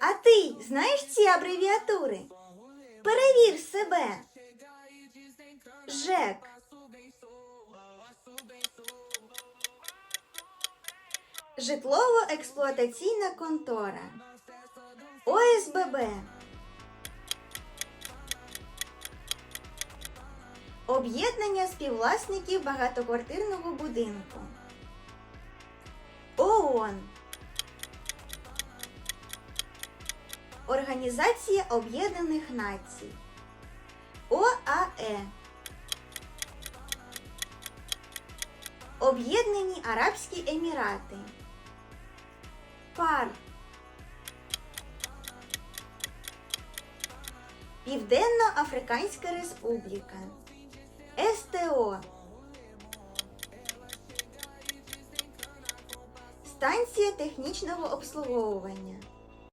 А ти знаєш ці абревіатури? Перевір себе. ЖЕК. Житлово-експлуатаційна контора. ОСББ. Об'єднання співвласників багатоквартирного будинку. ООН. Організація Об'єднаних Націй. ОАЕ. Об'єднані Арабські Емірати. ПАР. Південно-Африканська Республіка. СТО. Станція технічного обслуговування.